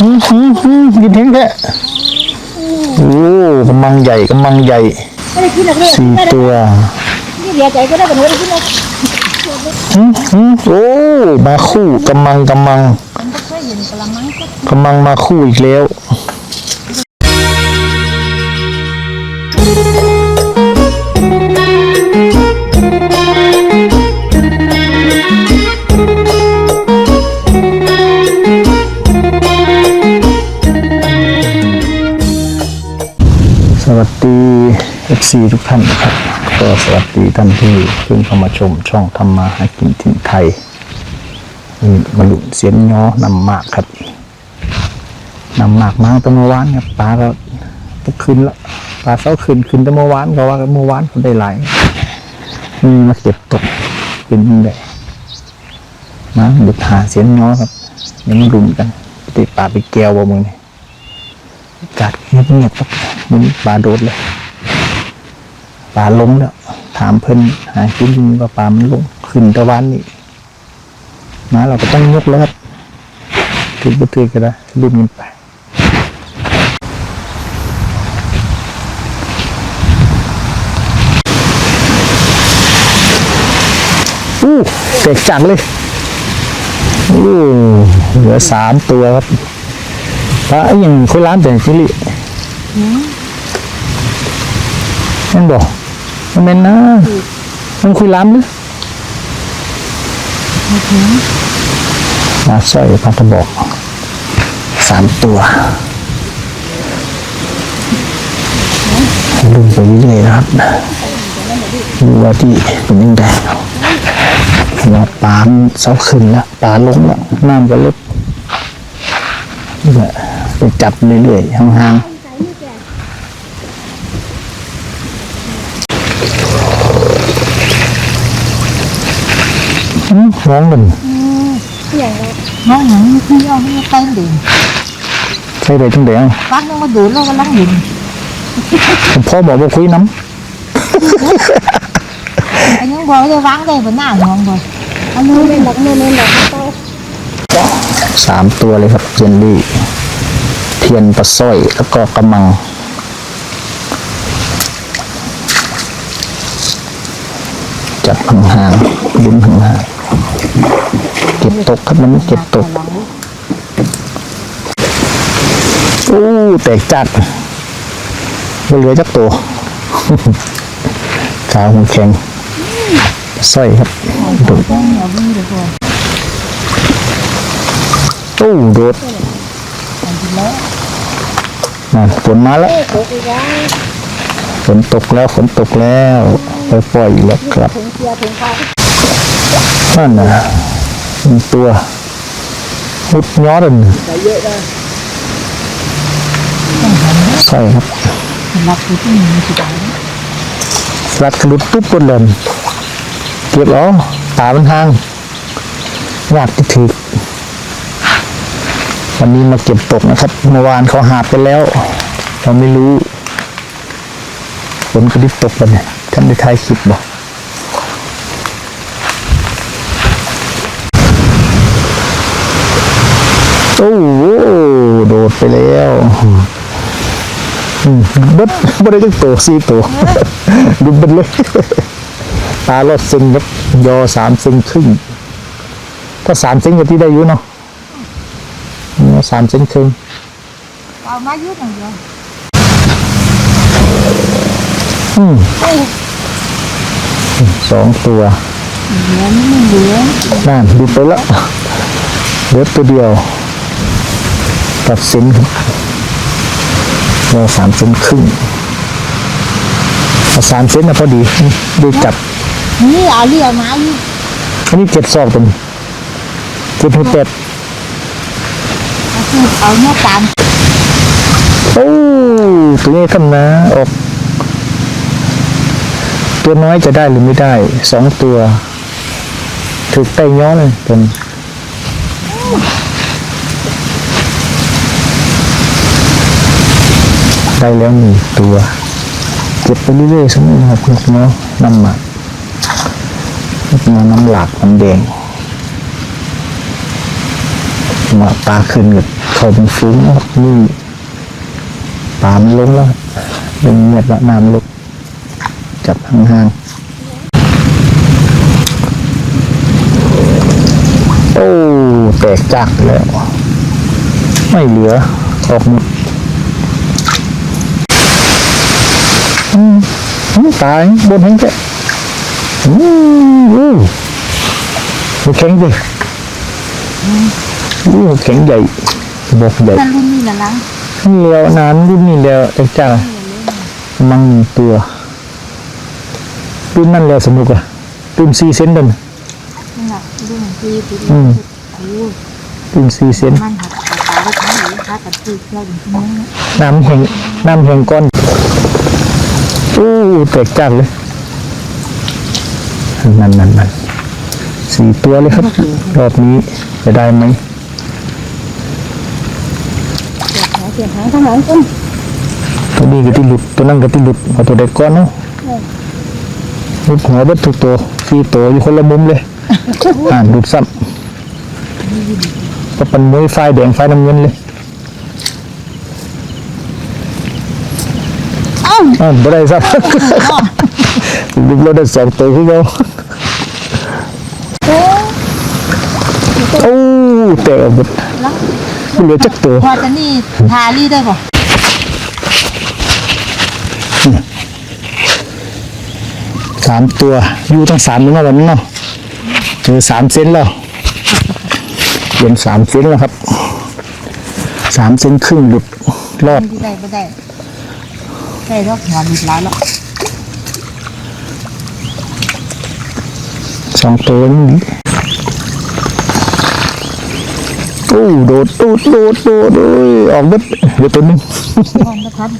อืมอืมอืมกินทิ้งแค่โอ้กำมังใหญ่กำมังใหญ่สี่ตัวนี่เดียวใจก็ได้กับหนูได้นหรอกอืมอืมโอ้มาคู่กำมังกำมังกำมังมาคู่อีกแล้ว FC ทุกท่านนะครับ ก็สวัสดีท่านที่เพิ่งเข้ามาชมช่องทำมาหากินถิ่นไทยมีมาลุเสียนย้อนำหมากครับนำหมากมาตั้งเมื่อวานครับปลาก็ตกคืนละปลาเช้าคืนคืนตั้งเมื่อวานก็ว่ากันเมื่อวานเขาได้หลายนี่มาเก็บตกเป็นยังไงมาบุกหาเสียนย้อครับเดี๋ยวมารุมกันติดปลาไปแก้วบ่มึงนี่อากาศเงียบๆครับมันปลาโดดเลย ปลาลงแล้ว ถามเพิ่นหากินอยู่ว่าปลามันลงขึ้นตะวันนี่มาเราก็ต้องยกแล้วครับถือบ่ถือก็ได้รุ่นกันไปอู้แตกจังเลยอู้เหลือสามตัวครับปลาอย่างคุยร้านแต่ชิลินั่นบอก มันเป็นนะมันคุยร้าหรือปลาสร้อยปลากระบอกสามตัวลุงไปเรื่อยๆนะครับดูว่าที่เป็นยังไงว่าปลานเศร้าขึ้นแล้วปลาลงแล้วน้ำก็ลดนี่แหละไปจับเรื่อยๆห่างๆ อืมร้องมันอย่างไรน้องหนังพี่เอาไม่ไปเด่นใช่เลยจังเดียวฟังนึงมาดูแล้วก็ลังเห็นผมพ่อบอกว่าคุยน้อันนี้บอกจะวางได้บนหน้าน้องบ่อันนี้เป็นหลักเนินหลักโตำสามตัวเลยครับเจนลี่เทียนปลาสร้อยแล้วก็กระมังจับห่างๆลุ้นห่างๆ เก็บตกครับมันเก็บตกโอ้แตกจัดเหลือจักตัวขาวหัวแข็งสร้อยครับดดต้องเอาวิ่งดีกว่าโอ้โดดนั่นฝนมาแล้วฝนตกแล้วฝนตกแล้วไปปล่อยอีกแล้วครับ นั่นนะเป็นตัวมุดย้อนเลยใช่ครับหลักอยู่ที่หนึ่งสุดท้ายรัดกระดุดปุ๊บบนเลยเก็บเอาตามันห่างยากที่ถือวันนี้มาเก็บตกนะครับ เมื่อวานเขาหาบไปแล้ว เราไม่รู้ฝนกระดิบตกไปเนี่ยท่านได้ทายคลิปบอก โอ้โหโดดไปแล้วอืมเบิดไม่ได้ตั้งตัวสี่ตัวดูเบิดเลย ตาลอดซิงครับ ยอสามซิงครึ่งถ้าสามซิงก็ที่ได้อยู่เนาะเนี่ยสามซิงครึ่งเอามายืดหน่อยเดียวอืมเอ้ยสองตัวเหลือนี่ไม่เหลือนั่นดูไปแล้วเหลือตัวเดียว ตัดสินครับยอสามซิงครึ่งเอาสามเซนนะพอดีนี่ดูจับนี่เอาเรียวมาอยู่อันนี้เจ็ดซอกตัวนี้เจ็ดหัวเป็ดเอาคือเอาเนื้อตามโอ้ตัวนี้ทำนะออก ตัวน้อยจะได้หรือไม่ได้สองตัวถึกไตย้อนเลยเป็น ได้แล้วหนึ่งตัว เก็บไปเรื่อยๆสมมตินะครับลูกเนาะน้ำหมักลูกเนาะน้ำหลากน้ำแดงมาปลาขึ้นกับเขาเป็นฟุ้งนะครับนี่ปลามันลงแล้วเริ่มเงียบล้วน้ำลดจับห่างๆโอ้แตกจักแล้ว ไม่เหลือออกหมดอืมอืม ตายบนแห้งแค่อืมอู้มันแข็งดิอู้แข็งใหญ่บอกใหญ่นั่นรุ่นนี้ละลังนี่แล้วนานรุ่นนี้แล้วแตกจักมังหนึ่งตัวรุ่นนั่นแล้วสนุกอะรุ่นสี่เซนเดินนี่แหละรุ่นที่ติดอืมโอ้รุ่นสี่เซนมันหักตาได้ทั้งหมดหักกันคือเราอยู่ที่นี้น้ำแห้งน้ำแห้งก้อนโอ้แตกจักเลยนั่นนั่นนั่นสี่ตัวเลยครับ รอบนี้จะได้ไหมเสียหายทั้งหลังคนตัวนี้ก็ที่หลุดตัวนั้นก็ที่หลุดเอาตัวเด็กก้อนเนาะหลุดหัวเบิดทุกตัวสี่ตัวอยู่คนละมุมเลยอ่านหลุดซ้ำก็เป็นมวยไฟแดงไฟน้ำเงินเลย เอ้าอ่านไม่ได้ซ้ำลุกเราได้สองตัวคือเราโอ้แต่เอาหมดแล้วไม่เหลือจักตัวพอจะนี่ทาลี่ได้ป่ะสามตัวอยู่ตั้งสามนึงแล้ววันนี้เนาะเจอสามเซนแล้วเปลี่ยนสามเซนแล้วครับสามเซนครึ่งหลุดรอดที่ได้ไม่ได้ ได้รอบหัวหลุดแล้วแล้วสองตัวนี่โอ้โดดโดดโดดโดดเอ้ยออกเบิดเดี๋ยวตัวหนึงพร้อมนะครับ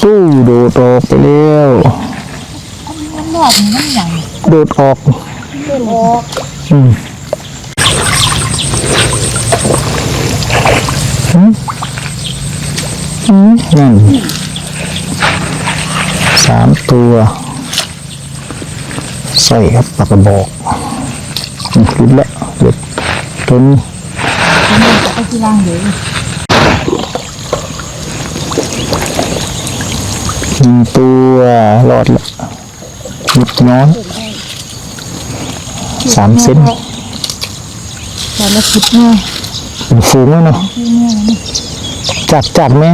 โอ้โดดออกไปแล้วมันรอดมันใหญ่โดดออก เล่นออกอืมอืมอืมนั่นสามตัวใส่ครับปากกระบอกอืมรุดละเด็ดต้นไปที่ล่างเลยวหนึ่งตัวรอดละหยุดน้อย สามเซนแต่ละคิดเนี่ยเป็นฟูงแล้วเนาะที่เนี่ยนี่จับจับไหม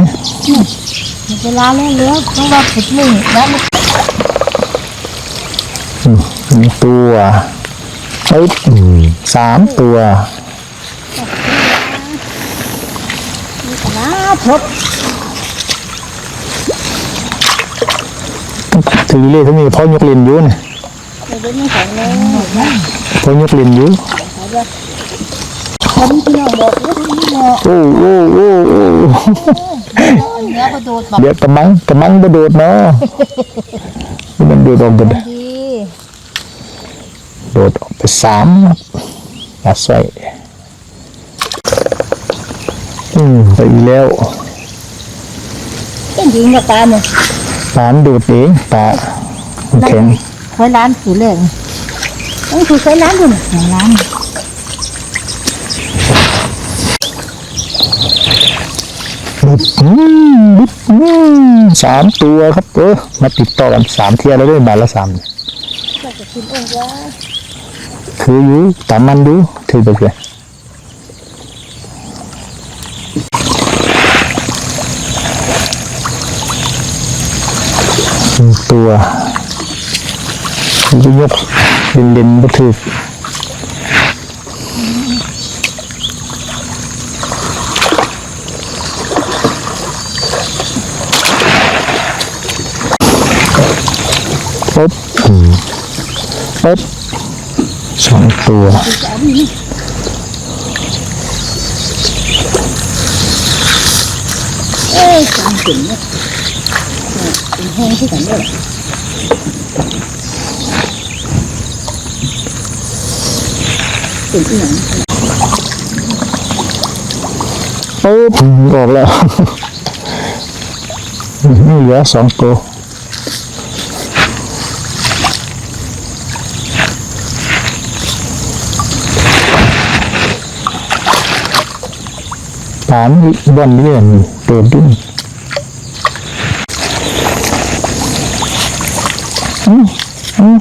เวลาเล่นเรือต้องว่าฝึกหนึ่งแล้วมันอืมหนึ่งตัวปึ๊บอืมสามตัวนะพบถือเล่ทั้งนี้พ่อยกเล่นอยู่เนี่ย เดี๋ยวนี้ของแม่นะพ่อยกเล่นอยู่คนที่เราบอกว่าที่เราโอ้โอ้โอ้โอ้เนื้อกระโดดแบบเดี๋ยวกระมังกระมังกระโดดเนาะนี่มันโดดออกไปดีโดดออกไปสามครับปลาสร้อยอืมไปอีกแล้วเป็นยิงกับตาเนี่ยปลามันโดดเองปลามันแข็ง คอยร้านคือเลยต้องคือคอยร้านดูหน่อยร้านบุดอืมบุดอืมสามตัวครับเออมาติดต่อกันสามเที่ยแล้วด้วยบาทละสามเนี่ยถืออยู่ตามมันดูถือไปเลยหนึ่งตัว มันก็ยกเล่นเล่นบ่ถือปุ๊บปุ๊บสองตัวเอ้ยสามถึงเนี่ยเป็นแห้งที่กัน เลยปุ๊บออกแล้วนี่เหลือสองตัวปลาไม่บอนเลื่อนตัวดุ้นอืมอืม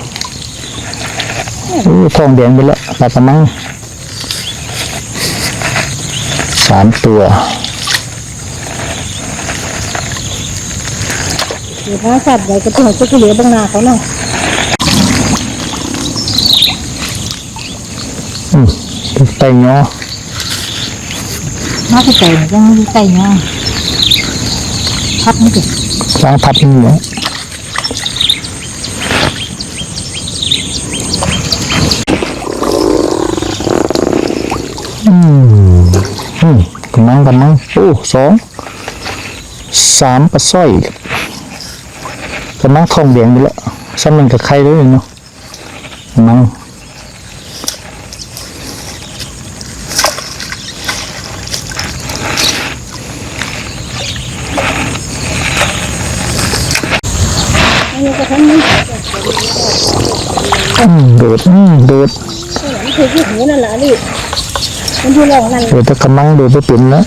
โอ้ทองแดงไปแล้วปลากระมังสามตัวเดี๋ยวพระสัตว์ใหญ่ก็ต้องให้ก็เหลือบางนาเขาเนาะอืมไตงอมาก็ใจยังมีใจเนาะพัดไม่ถึงล้างพัดนี่แหละอืมอื มกำลังกำลังโอ้สองสามปลาสร้อยกำลังทองแดงไปแล้วซ้ำมันกับใครเลยเนาะกำลังอันนี้ก็ทำนี่อืมโดดอืมโดดมันคือที่หูนั่นแหละนี่ มันอยู่หลองนั่นโดดแต่กำลังโดดไปเป็นแล้ว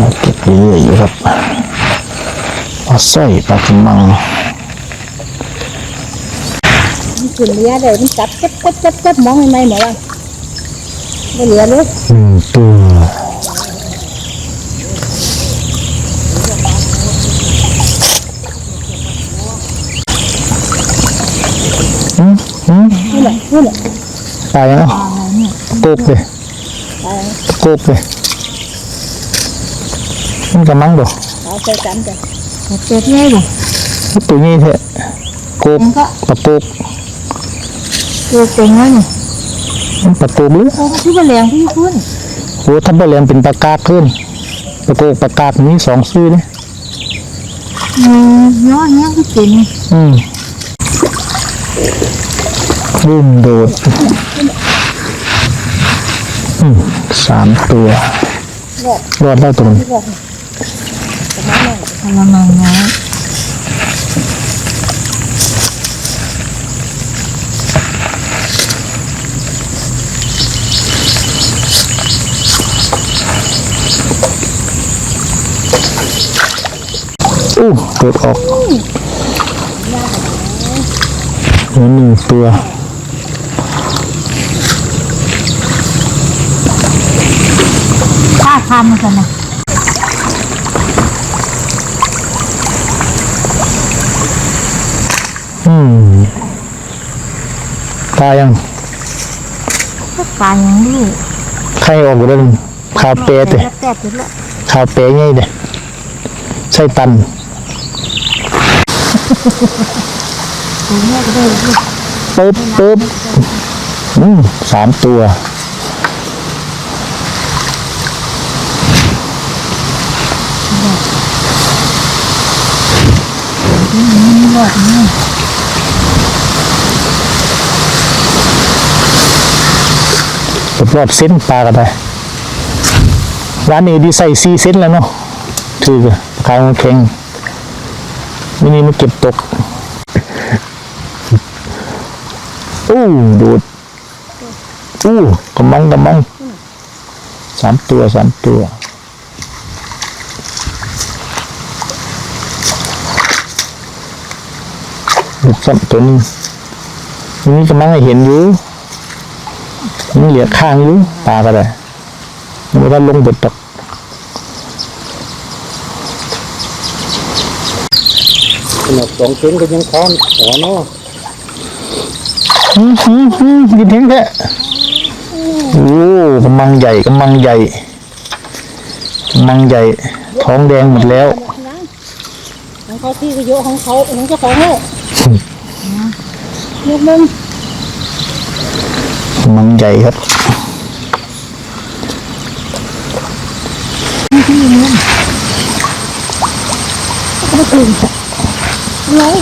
มาเก็บเรื่อยๆอยู่ครับปลาสร้อยปลากระมังมันขึ้นเรือได้มันจับจับจับจับจับมองให้ไหมหมอว่าไม่เหลือเลยหนึ่งตัวอืมอืม นี่แหละนี่แหละ ตายแล้วโกกเลยโกกเลยมันกำลังดอกเอาใจกันจ้ะเจ็บง่ายบ่ตัวนี้แท้โกกมันก็ปลาโกกเจ็บเก่งเลยนี่มันปลาโกกหรือโอ้ที่มันแรงที่คุณโหถ้าบ่แหลมเป็นปลากากขึ้นปลาโกกปลากากนี้สองซื้อเลยอืมย้อนเนี้ยที่เป็นอืม รุ่มโดดสามตัวรอดรอดแล้วตัวนึงรอดกระมังน้อยอู้โดดออกเหลือหนึ่งตัวาทำกันนะอืมตายยังก็การอย่างนี้ใครออกอยู่แล้วนี่ขาวเปรตเลยแป๊บๆแล้วขาวเปรไงเด้ใช่ตันถึงแม่ก็ได้ลูกปึ๊บปึ๊บอืมสามตัว นี่รอดนี่รอบๆเส้นปลาก็ได้ร้านนี้ดีใส่ซีเส้นแล้วเนาะถือขายมันแข็งมินี่มาเก็บตกอู้ดูดอู้กำมังกำมังสามตัวสามตัว หลุดสัมตัวนี้นี่กำลังให้เห็นอยู่มันเหลือข้างอยู่ปลาก็ได้ไม่ได้ลงเบ็ดตกขนาดสองเซนก็ยังค้อนหัวเนาะอืมอืมอืมกินทิ้งแค่โอ้กำลังใหญ่กำลังใหญ่กำลังใหญ่ ท้องแดงหมดแล้ว ของเขาที่ก็เยอะของเขาของเจ้าของเขา ลูกนึงกำลังใหญ่ครับก็ถึงร้อย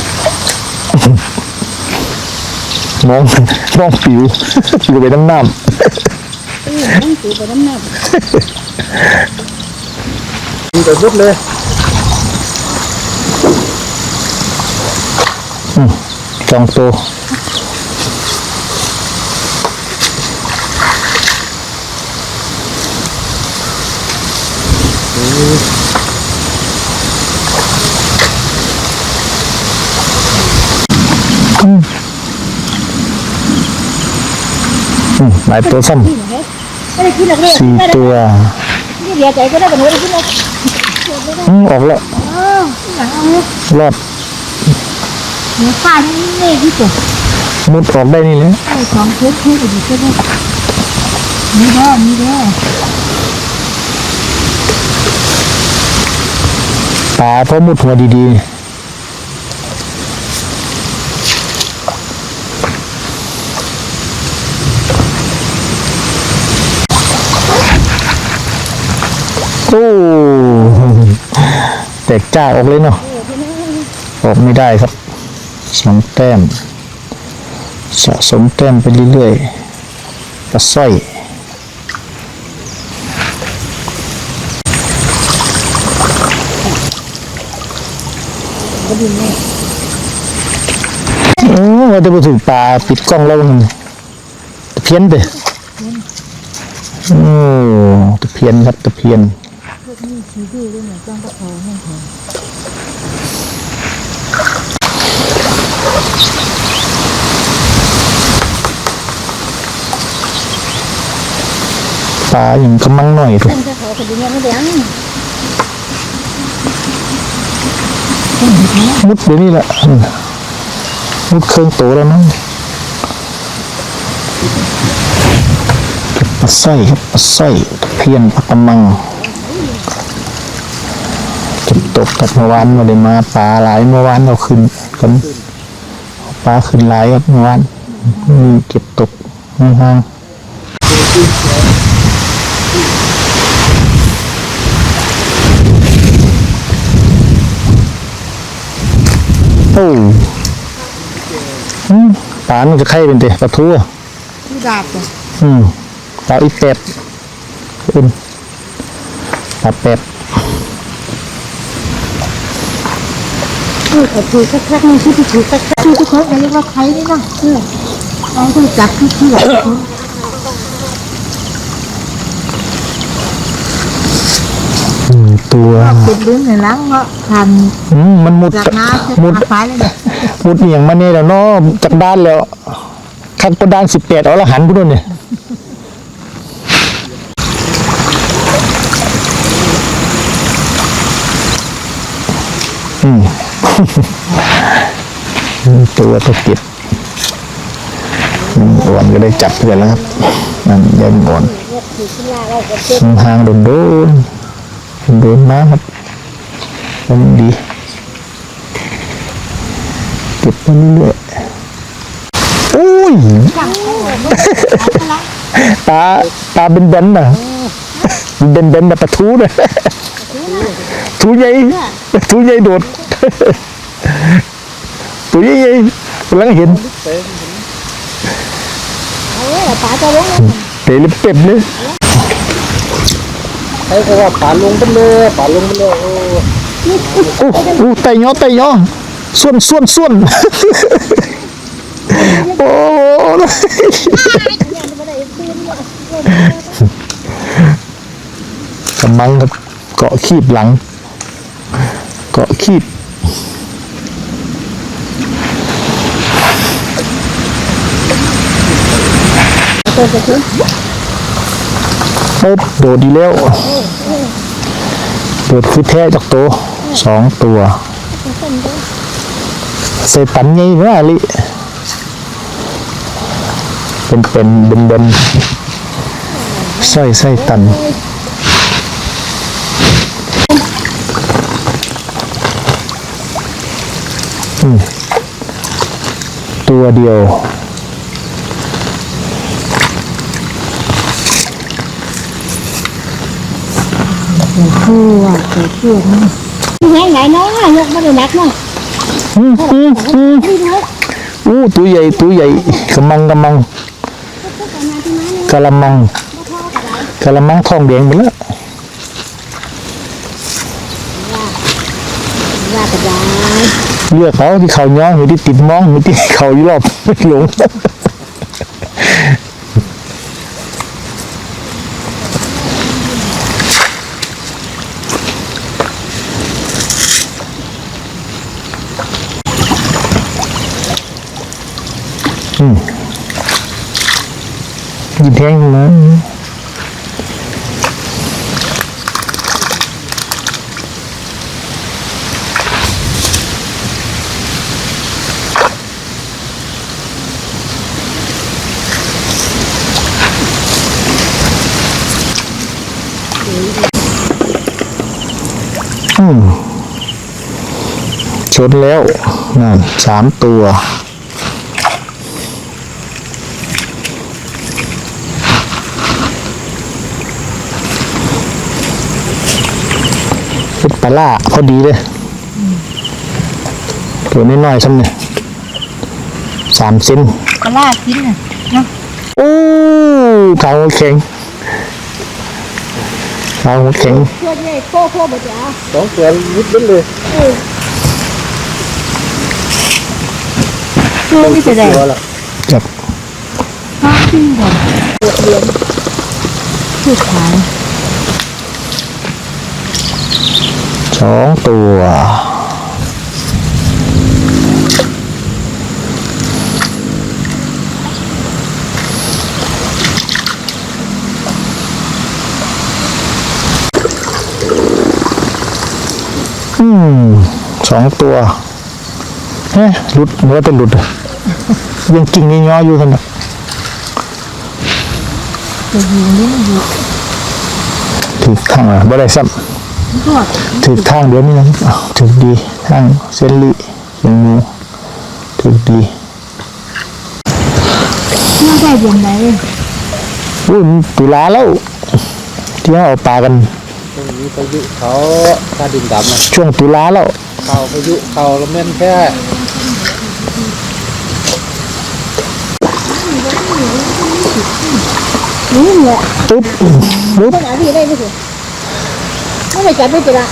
มองมองผิวผิวไปน้ำน้ตีมันตีไปน้ำหนักมันจะยุบเลยสองตัวอืมอืม หลายตัวซ้ที่ไหนไม่ได้กินหรอกเลยำสี่ตัวนี่เดียวใจก็ได้กับหนูได้กินหรอกอืมออกแล้วเอออย่างเอารอดหนูฟ้านี่นี่ที่สุดมุดออกได้นี่เลยไอ้สองเทปเทปอยู่ที่นี่นี่แน่นี่แน่ป ลาเพราะมุดหัวดีๆโอ้แตกจ้าออกเลยเนาะออกไม่ได้ครับสองแต้มสะสมแต้มไปเรื่อยๆปลาสร้อย โอ้ว่าจะไปถึงป่าปิดกล้องแล้วมันตะเพียนเด้อโอ้ตะเพียนครับตะเพียนปลาอย่างกำมังหน่อยถูกจะขอคนเดียวไม่ได้ยัง มุดเดี๋ยวนี้แหละมุดเครื่องโตแล้วนะเก็บปลาสร้อยครับปลาสร้อยเพียนปลากระมังเก็บตกกับเมื่อวานมาเลยมาปลาหลายเมื่อวานเราขึ้นกันปลาขึ้นหลายครับเมื่อวานมีเก็บตกห่างๆ โอ้อืมปลามันจะไข่เป็นเตะปลาทูอะที่ดาบจ้ะอืมปลาอีเป็ดอุ่นปลาเป็ดเออถูกสักครั้งนึงที่ถูกสักครั้งที่เขาเรียกว่าใครนี่นะเออเอาต้องจับที่เชื่ออื ตัวติดลิ้นในล้างเพราะทอืมมันมุดำจากน้ำจะมุดมาฟ้าเลยเนี่ยมุดเอียงมาเนี่ยแล้วเนาะจากด้านแล้วข้างก็ด้านสิบแปดเอาละหันกูด้วยเนี่ยอืมตัวตะเกียบอืมอ่อนก็ได้จับเพื่อนแล้วครับนั่นยังอ่อนห่างๆโดนโดน ๆโดนๆมาครับมันดีเก็บไปเรื่อยๆโอ้ยตาตาเป็นเบนๆน่ะเป็นเบนๆแบบปะทูน่ะทูใหญ่ทูใหญ่โดดตัวใหญ่ๆกำลังเห็นเออป๋าจะลงเตะเล็บเป็ดเลย ใช้คำว่าป่าลงไปเลยป่าลงไปเลยโอ้โอ้โอ้ไตย่อไตย่อส่วนส่วนส่วนโอ้กำมังครับเกาะขีบหลัง เกาะขีบตัวจะถึง ปุ๊บโดดดีแล้ว โดดคือแท้จากตัวสองตัวเซตันไงวะลิเป็นเป็นเบนเบนไส้ไส้ตันตัวเดียว ตัวคู่อเะตัวคู่นี่แง่ไหนน้องอะยกมาดูนักเนาะอืมอืมอืมอู้ตัวใหญ่ตัวใหญ่กระมังกระมังกระมังกระมังทองแดงไปแล้วเลือกเขาที่เขาย้องอยู่ที่ติดมองอยู่ที่เขายุโรปหลง อืมยินแทงนะอืมชนแล้วนั่นสามตัว เป็นปลาล่าพอดีเลยตัวน้อยๆซ้ำเนี่ยสามเซนปลาร้ากินน่ะเนาะโอ้ขาวหัวแข็งขาวหัวแข็งเพื่อนเนี่ยโค้โค้บ่จ้าสองตัวยิบเบิ้เลยคือไม่ใช่ได้ตัวละจับห้าที่ก่อนเรียนเรียนคือขาย สองตัว อืมสองตัวเฮ้ยหลุดเมื่อเป็นหลุดอะยังกิ่งนี่ย้ออยู่ขนาดจะอยู่นี่มันอยู่ถือข้างอะบ่ได้ซ้ทอดำ ถือข้างเดี๋ยวนี้นะอ้าวถือดีข้างเส้นลิเส้นงูถือดีเมื่อได้เดือนไหนอุ้ยมันตุลาแล้วที่เขาเอาปลากันตรงนี้พายุเขาตาดินดำนะช่วงตุลาแล้วเขาพายุเขาแล้วแม่นแค่นี่แหละตุ๊บปุ๊บขนาดที่ ได้ไม่ถึงไม่ได้จับไม่เป็นละ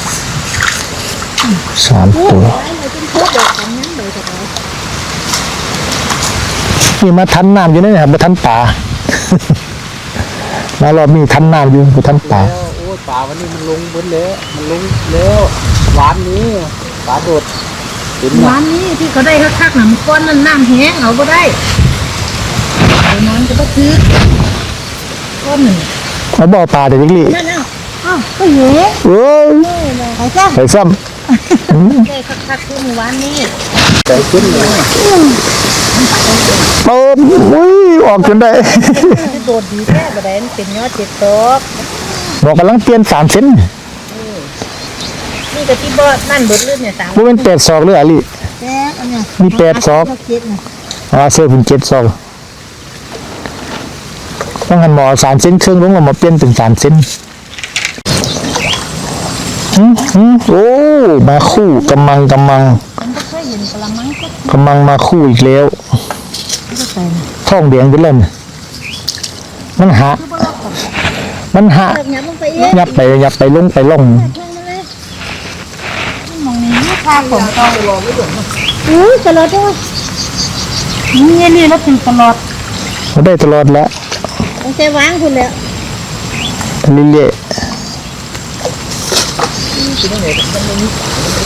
สามตัวไอ้เราเป็นโค้แบบนั้นเลยแต่นี่มาทันน้ำอยู่นี่นะครับมาทันป่ามารอบนี้ทันน้ำอยู่มาทันป่าแล้วโอ้ยป่าวันนี้มันลงเบิ้แล้วมันลงแล้วหวานนี้ป่าโดดเห็นไหมร้านนี้ที่เขาได้คักๆหนังก้อนนั่นน้ำแห้งเอาก็ได้เดี๋ยวน้ำจะก็ซื้อก้อนหนึ่งเอาบ่อปลาเดี๋ยวนี้นั่นน่ะ อ้าวก็เห็นเอ้ยไอ้จ้าไปซ้ได้คักๆคือหมู่บ้านนี้ใจขึ้นเลยำเปิดอุ้ยออกจนได้จะโดดดีแค่บ่ได้มันเป็นยอดเจ็ดตอกบอกกำลังเปลี่ยนสามเซนนี่ก็ที่บ่นั่นเบิดเลยเนี่ยสามว่าเป็นแปดศอกเลยอะลิแป๊บอันเนี้ยมีแปดศอกเจ็ดน่ะอ่าเสื้อเป็นเจ็ดศอกต้องหันหมอสามเซนครึ่งลงมาเปลี่ยนเป็นสามเซนอืมอืม โอ้มาคู่กำมังกำมังมันก็เคยเห็นกะละมังก็กำมังมาคู่อีกแล้วก็ใส่น่ะท้องแดงไปเล่นมันหามันหาเลิกยับลงไปเองยับไปยับไปลงไปล่องเพิ่งมาเลยมองนี่นี่ทางของเราอู้ตลอดด้วยนี่นี่แล้วถึงตลอดมาได้ตลอดแล้วตั้งแต่วางคุณแล้วเรื่อ ย